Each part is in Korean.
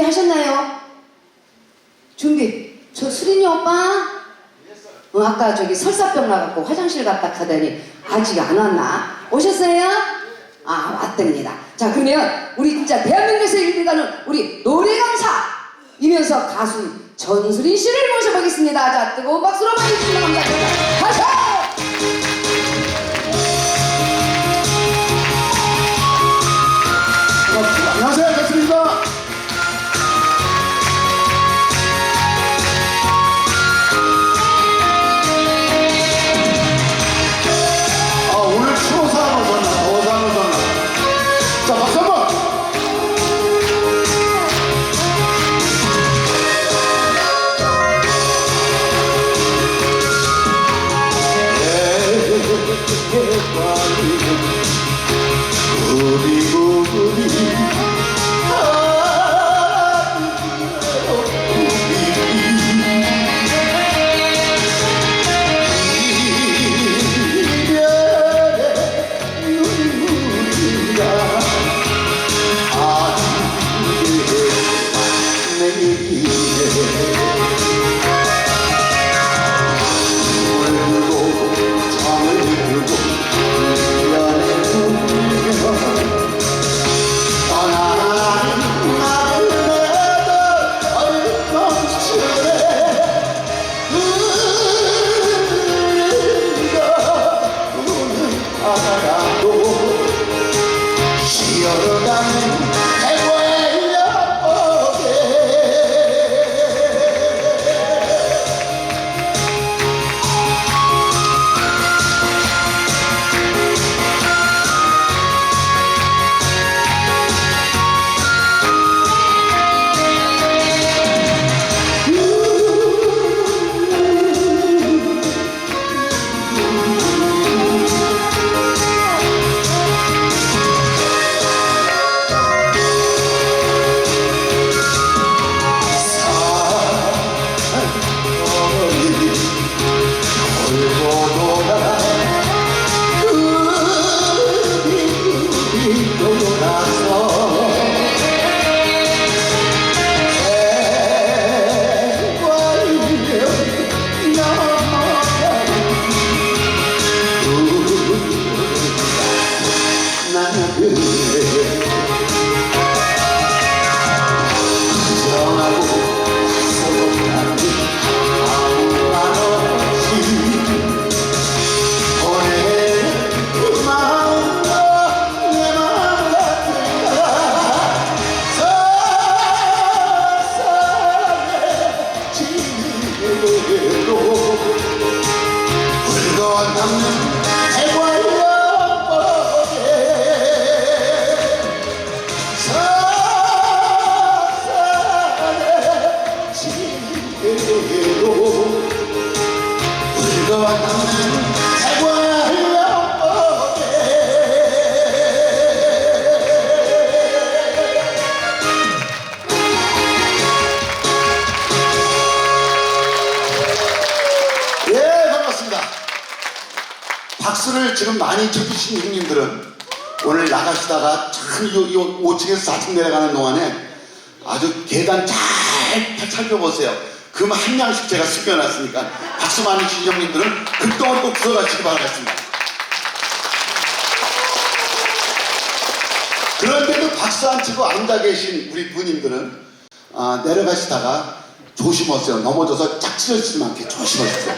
준비하셨나요? 준비. 저 수린이 오빠? 어, 아까 저기 설사병 나갖고 화장실 갔다 가더니 아직 안 왔나? 오셨어요? 아 왔답니다. 자 그러면 우리 진짜 대한민국에서 일가는 우리 노래 강사 이면서 가수 전수린 씨를 모셔보겠습니다. 자 뜨거운 박수로 많이 주시면 감사합니다. 박수를 지금 많이 쳐주신 형님들은 오늘 나가시다가 참 이, 이 5층에서 4층 내려가는 동안에 아주 계단 잘 살펴보세요. 금 한 양씩 제가 숨겨놨으니까 박수 많이 주신 형님들은 그동안 꼭 들어가시기 바라겠습니다. 그런데도 박수 안 치고 앉아 계신 우리 부님들은 아, 내려가시다가 조심하세요. 넘어져서 짝찢어지지 않게 조심하세요.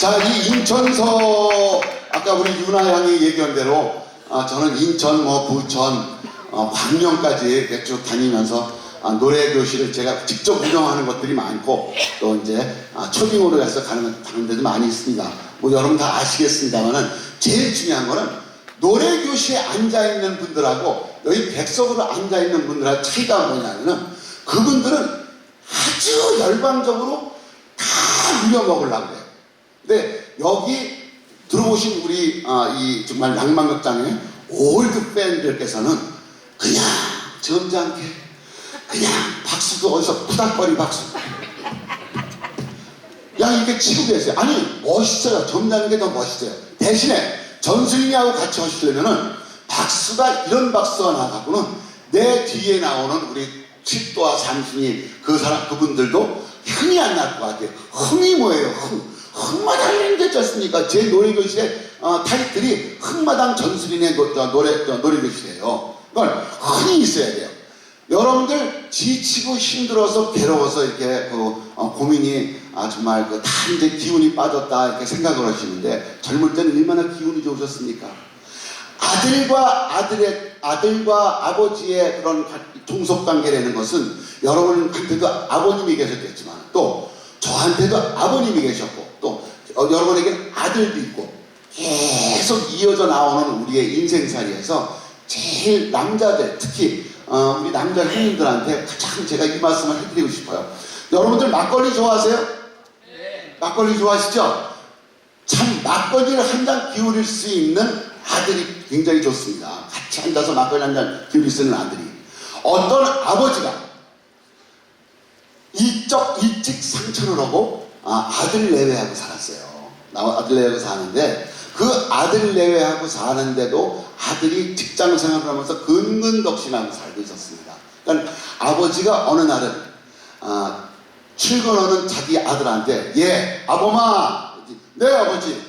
자, 이 인천서 아까 우리 유나 양이 얘기한 대로 아, 저는 인천, 뭐 부천, 어, 광명까지 쭉 다니면서 아, 노래 교실을 제가 직접 운영하는 것들이 많고 또 이제 아, 초빙으로 해서 가는 데도 많이 있습니다. 뭐 여러분 다 아시겠습니다만은 제일 중요한 거는 노래 교실에 앉아 있는 분들하고 여기 백석으로 앉아 있는 분들하고 차이가 뭐냐면은 그분들은 아주 열광적으로 다 누려 먹으려고 해요. 근데 여기 들어오신 우리 아, 이 정말 낭만극장의 올드 팬들께서는 그냥 점잖게 그냥 박수도 어디서 부닥거리 박수 이렇게 치고 계세요. 아니 멋있어요. 점잖은 게 더 멋있어요. 대신에 전수인이하고 같이 하시려면은 박수가 이런 박수가 나가고는 내 뒤에 나오는 우리 칠도와 삼순이 그 사람 그분들도 흥이 안 날 것 같아요. 흥이 뭐예요? 흥. 있지 않습니까? 제 노래교실의 어, 타이틀이 노, 어, 노래, 어, 노래교실이에요. 그러니까 흥이 있어야 돼요. 여러분들 지치고 힘들어서 괴로워서 이렇게 그 어, 고민이 아 정말 그 다 이제 기운이 빠졌다 이렇게 생각을 하시는데 젊을 때는 얼마나 기운이 좋으셨습니까? 아들과 아들의 아들과 아버지의 그런 동속 관계라는 것은 여러분한테도 아버님이 계셨겠지만 또 저한테도 아버님이 계셨고 또 어, 여러분에게는 아들도 있고 계속 이어져 나오는 우리의 인생살이에서 제일 남자들 특히 어, 우리 남자 형님들한테 가장 제가 이 말씀을 해드리고 싶어요. 여러분들 막걸리 좋아하세요? 막걸리 좋아하시죠? 참 막걸리를 한 잔 기울일 수 있는 아들이 굉장히 좋습니다. 같이 앉아서 막걸리 한 잔 기울일 수 있는 아들이. 어떤 아버지가 이적 일찍 상처를 하고 아, 아들 내외하고 살았어요. 나 아들 내외하고 사는데 그 아들 내외하고 사는데도 아들이 직장 생활을 하면서 근근덕신하고 살고 있었습니다. 그러니까 아버지가 어느 날은 아, 출근하는 자기 아들한테 예 아범아. 네 아버지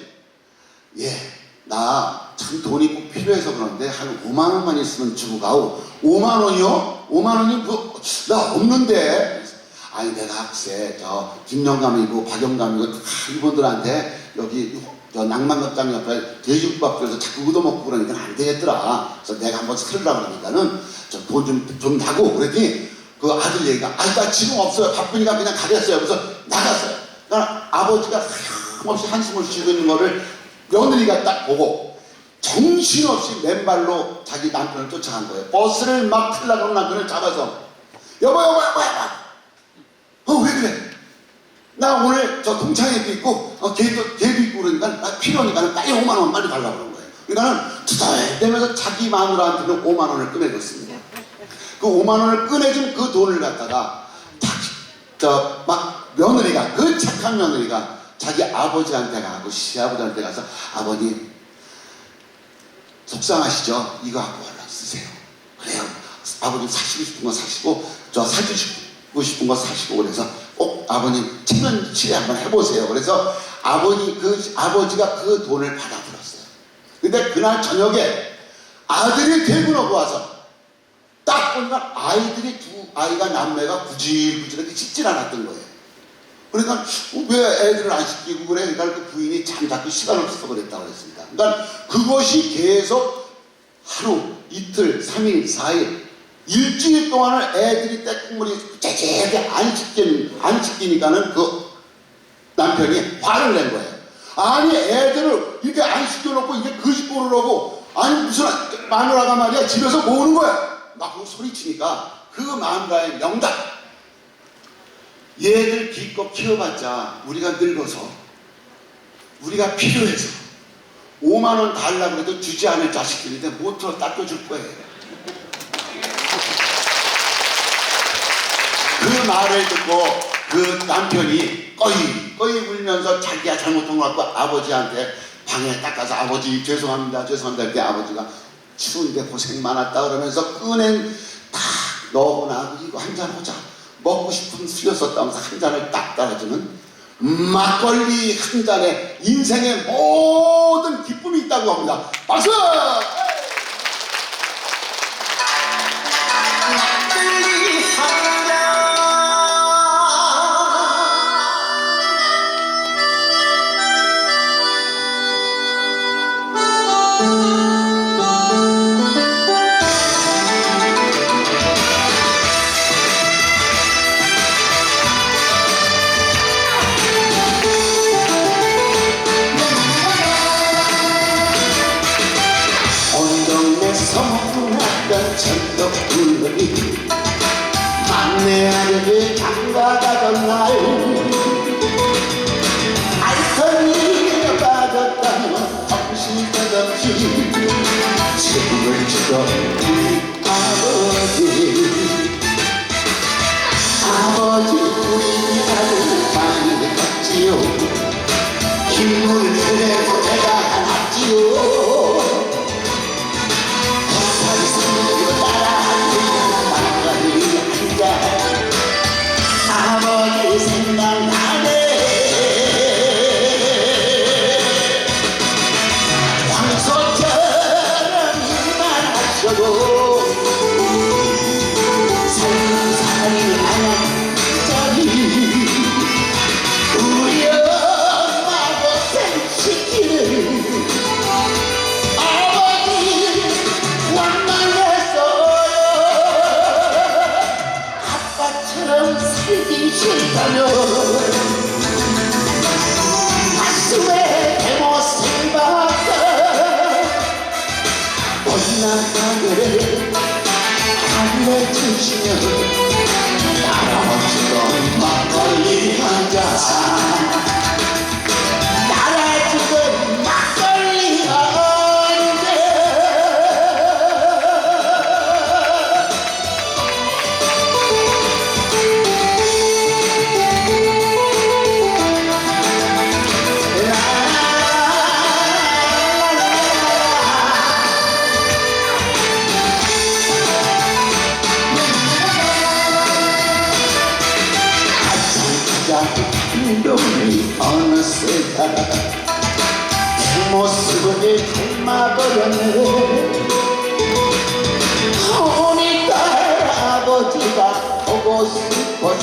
예나 참 돈이 꼭 필요해서 그런데 한 5만 원만 있으면 주고 가오 5만 원이요? 5만 원이 뭐, 나 없는데 아니 내가 글쎄 저 김영감이고 박영감이고 다 이분들한테 여기 저 낭만극장 옆에 돼지국밥 그래서 자꾸 얻어먹고 그러니까 안 되겠더라. 그래서 내가 한번 살으려고 그러니까는 좀좀 좀 나고. 그랬더니 그 아들 얘기가 아니 나 지금 없어요. 바쁘니까 그냥 가겠어요. 그래서 나갔어요. 그러니까 아버지가 하염없이 한숨을 쉬고 있는 거를 며느리가 딱 보고 정신없이 맨발로 자기 남편을 쫓아간 거예요. 버스를 막 하는 남편을 잡아서. 여보 여보 여보 여보. 어왜 그래? 나 오늘 저 동창회도 있고 어, 걔도 걔도 있고 그러니까 나 필요하니까 빨리 5만 원 빨리 달라고 그런 거예요. 그러니까는 투덜대면서 자기 마누라한테는 5만 원을 꺼내줬습니다 그 5만 원을 꺼내준 그 돈을 갖다가 저막 며느리가 그 착한 며느리가 자기 아버지한테 가고 시아버지한테 가서 아버님 속상하시죠? 이거 갖고 얼른 쓰세요. 그래요. 아버님 사시고 싶은 거 사시고 저 사주시고 싶은 거 사시고 그래서 꼭 아버님 체면 치레 한번 해보세요. 그래서 아버님 그 아버지가 그 돈을 받아들었어요. 근데 그날 저녁에 아들이 퇴근하고 와서 딱 보니까 아이들이 두 아이가 남매가 구질구질하게 씻질 않았던 거예요. 그러니까 어, 왜 애들을 안 시키고 그래? 그러니까 그 부인이 잠자기 시간 없어서 그랬다고 그랬습니다. 그러니까 그것이 계속 하루, 이틀, 삼일사일 일주일 동안을 애들이 떼국물이 째째하게 안 씻긴, 안 씻기니까는 그 남편이 화를 낸 거예요. 아니 애들을 이렇게 안 시켜놓고 이게 그 식구를 하고 아니 무슨 마누라가 말이야 집에서 뭐 하는 거야? 막그 소리치니까 그 마누라의 명답 얘들 기껏 키워봤자 우리가 늙어서 우리가 필요해서 5만 원 달라고 해도 주지 않을 자식들인데 못으로 닦아줄 거예요. 그 말을 듣고 그 남편이 꺼이 꺼이 울면서 자기가 잘못한 것 같고 아버지한테 방에 딱 가서 아버지 죄송합니다 죄송합니다 이렇게 아버지가 추운데 고생 많았다 그러면서 꺼낸 딱 너나 이거 한 잔 하자 먹고 싶은 술이었었다면서 한 잔을 딱 따라주는 막걸리 한 잔에 인생의 모든 기쁨이 있다고 합니다 박수!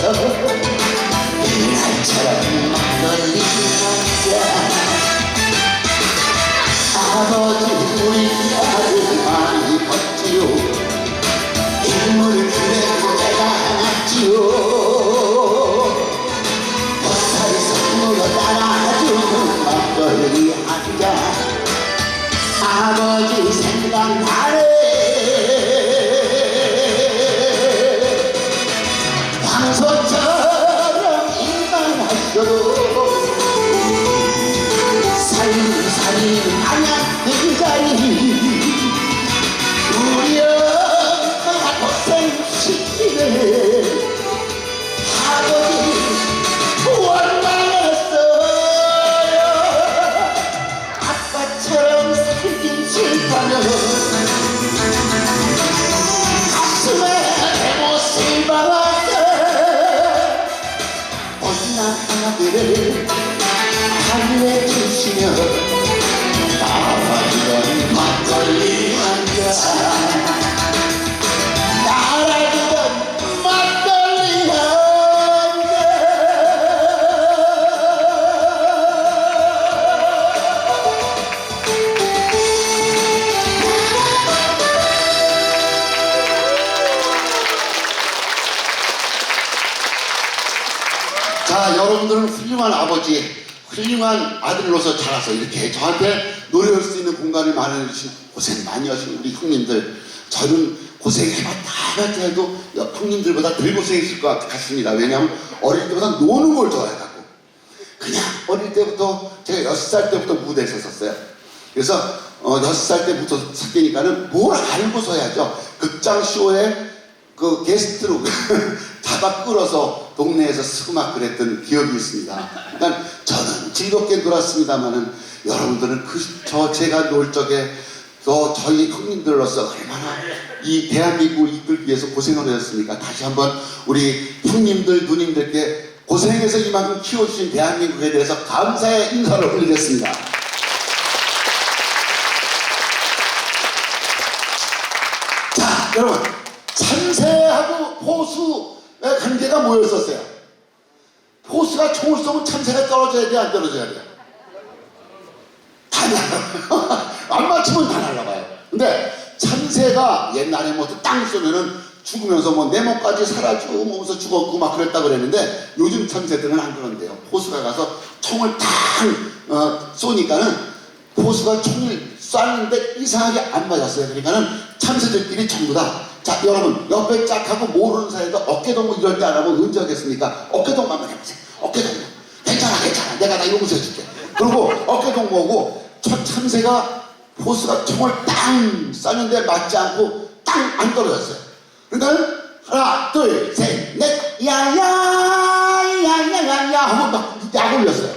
옛날처럼 막걸리 한잔 아버지 여러분들은 훌륭한 아버지, 훌륭한 아들로서 자라서 이렇게 저한테 노래할 수 있는 공간을 마련해 주신 고생 많이 하신 우리 형님들. 저는 고생해봤다 해봤다 해도 형님들보다 덜 고생했을 것 같습니다. 왜냐하면 어릴 때보다 노는 걸 좋아해갖고. 그냥 어릴 때부터 제가 여섯 살 때부터 무대에 섰었어요. 그래서 어, 여섯 살 때부터 섰으니까는 뭘 알고서 해야죠. 극장 쇼에 그 게스트로 잡아 끌어서 동네에서 스그막 그랬던 기억이 있습니다. 그러니까 저는 즐겁게 놀았습니다만은 여러분들은 그 저 제가 놀 적에 또 저희 형님들로서 얼마나 이 대한민국을 이끌기 위해서 고생을 하셨습니까? 다시 한번 우리 형님들 누님들께 고생해서 이만큼 키워주신 대한민국에 대해서 감사의 인사를 올리겠습니다. 자, 여러분 참새하고 포수의 관계가 뭐였었어요? 포수가 총을 쏘면 참새가 떨어져야 돼, 안 떨어져야 돼? 다 날아가요. 안 맞추면 다 날아가요. 근데 참새가 옛날에 뭐땅 쏘면은 죽으면서 뭐 내 몸까지 사라지고 몸에서 죽었고 막 그랬다 그랬는데 요즘 참새들은 안 그런데요. 포수가 가서 총을 탁 어, 쏘니까는 포수가 총을 쐈는데 이상하게 안 맞았어요. 그러니까는 참새들끼리 전부 다. 자, 여러분, 옆에 짝 하고 모르는 사이에도 어깨동무 이럴 때 안 하면 언제 하겠습니까? 어깨동무 한번 해보세요. 어깨동무. 괜찮아, 괜찮아. 내가 다 용서해 줄게. 그리고 어깨동무하고 첫 참새가 포수가 총을 땅 쐈는데 맞지 않고 땅 안 떨어졌어요. 그러니까 하나, 둘, 셋, 넷, 야야, 야야야야 하고 막약 올렸어요.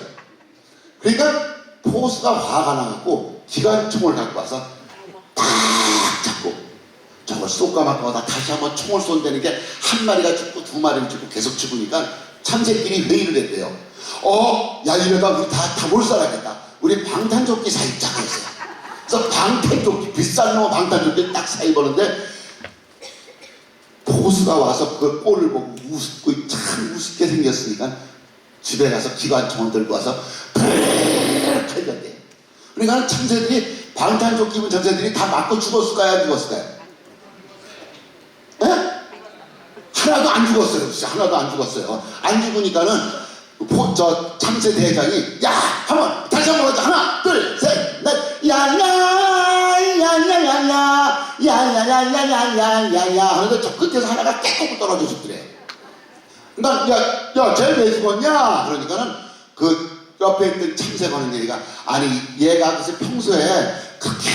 그러니까 포수가 화가 나갖고 기관총을 갖고 와서 딱 잡고 저걸 쏠까 말까 하다 다시 한번 총을 쏜다는 게 한 마리가 죽고 두 마리가 죽고 계속 죽으니까 참새끼리 회의를 했대요. 어, 야 이러다 우리 다다못 살아겠다. 우리 방탄조끼 사 입자 그랬어요. 그래서 방탄조끼 비싼 놈 방탄조끼 딱 사 입었는데 포수가 와서 그걸 꼴을 보고 웃고 참 우습게 생겼으니까 집에 가서 기관총을 들고 와서 던대. 그러니까 참새들이 방탄조끼 입은 참새들이 다 맞고 죽었을까요? 안 죽었을까요? 하나도 안 죽었어요. 진짜 하나도 안 죽었어요. 안 죽으니까는 포, 저 참새 대장이 야 한번 다시 한번 하자 하나 둘셋넷 야야 야야야야 야야야야야야야 하는데 저 끝에서 하나가 깨끗 떨어져 죽더래. 나야야쟤왜 죽었냐 그러니까는 그 옆에 있던 참새가는 얘기가 아니 얘가 그래서 평소에 그렇게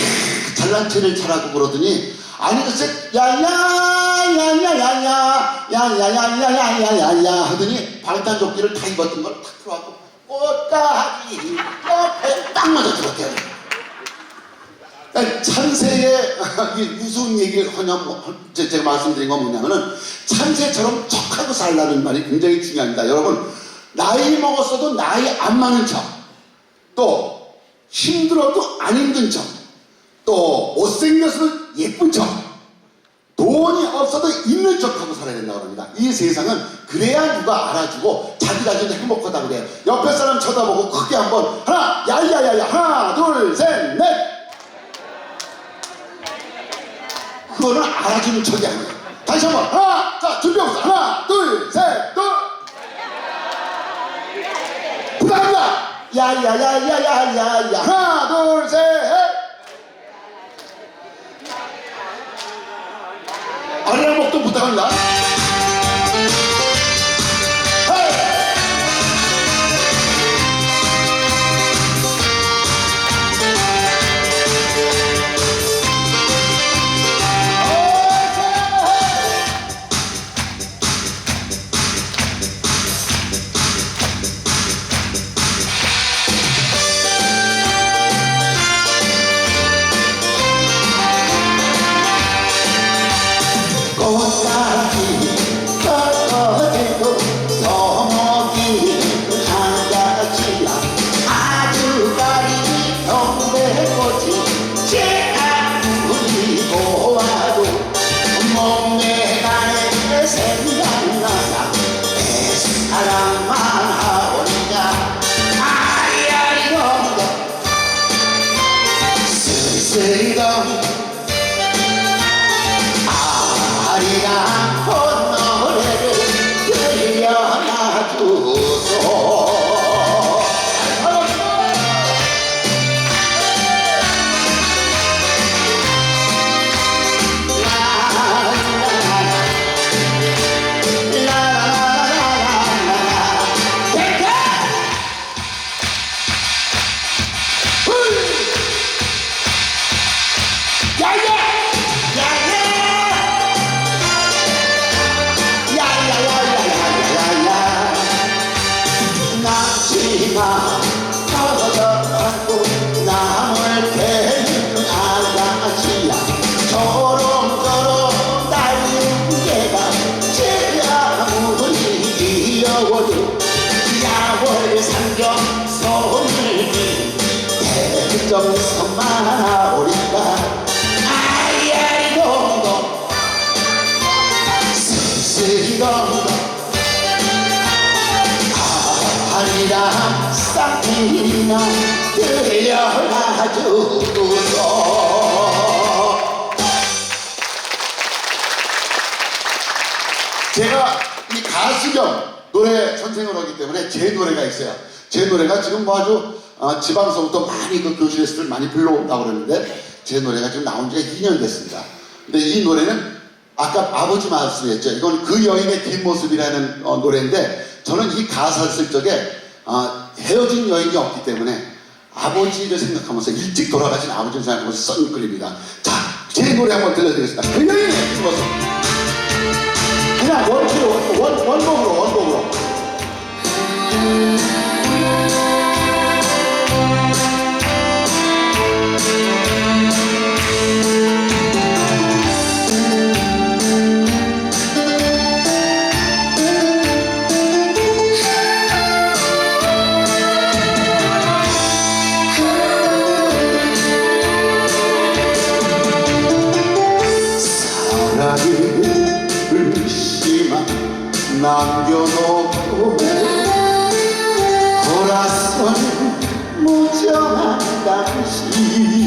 잘난 체를 잘하고 그러더니 아니 글쎄 야야 야야야야야 야야야야야야야 하더니 방탄조끼를 다 입었던 걸 탁 들어왔고 꽃가지 옆에 딱 맞아 들었대요 참새의 무슨 얘기를 하냐고 제가 말씀드린 건 뭐냐면은 참새처럼 척하고 살라는 말이 굉장히 중요합니다 여러분 나이 먹었어도 나이 안 많은 척또 힘들어도 안 힘든 척또 못생겼어도 예쁜 척 돈이 없어도 있는 척하고 살아야 된다고 합니다. 이 세상은 그래야 누가 알아주고 자기 자신도 행복하다 그래요. 옆에 사람 쳐다보고 크게 한번 하나 야야야야 하나 둘 셋 넷 그거는 알아주는 척이 아니에요. 다시 한번 하나 자 준비하고 하나 둘셋둘 부탁합니다. 야야야야야야야 하나 둘셋 발목도 못하는 날 쌍피나 들려놔주소 제가 이 가수 겸 노래 선생을 하기 때문에 제 노래가 있어요. 제 노래가 지금 뭐 아주 어, 지방서부터 많이 그 교실에서들 많이 불러온다고 그러는데 제 노래가 지금 나온 지가 2년 됐습니다. 근데 이 노래는 아까 아버지 말씀했죠. 이건 그 여인의 뒷모습이라는 어, 노래인데 저는 이 가사를 쓸 적에 어, 헤어진 여인이 없기 때문에 아버지를 생각하면서 일찍 돌아가신 아버지를 생각하면서 썬 글입니다. 자, 제 노래 한번 들려드리겠습니다. 그 여인의 뒷모습. 그냥 원키로 원, 원곡으로 원곡으로 남겨놓고 돌아선 무정한 당신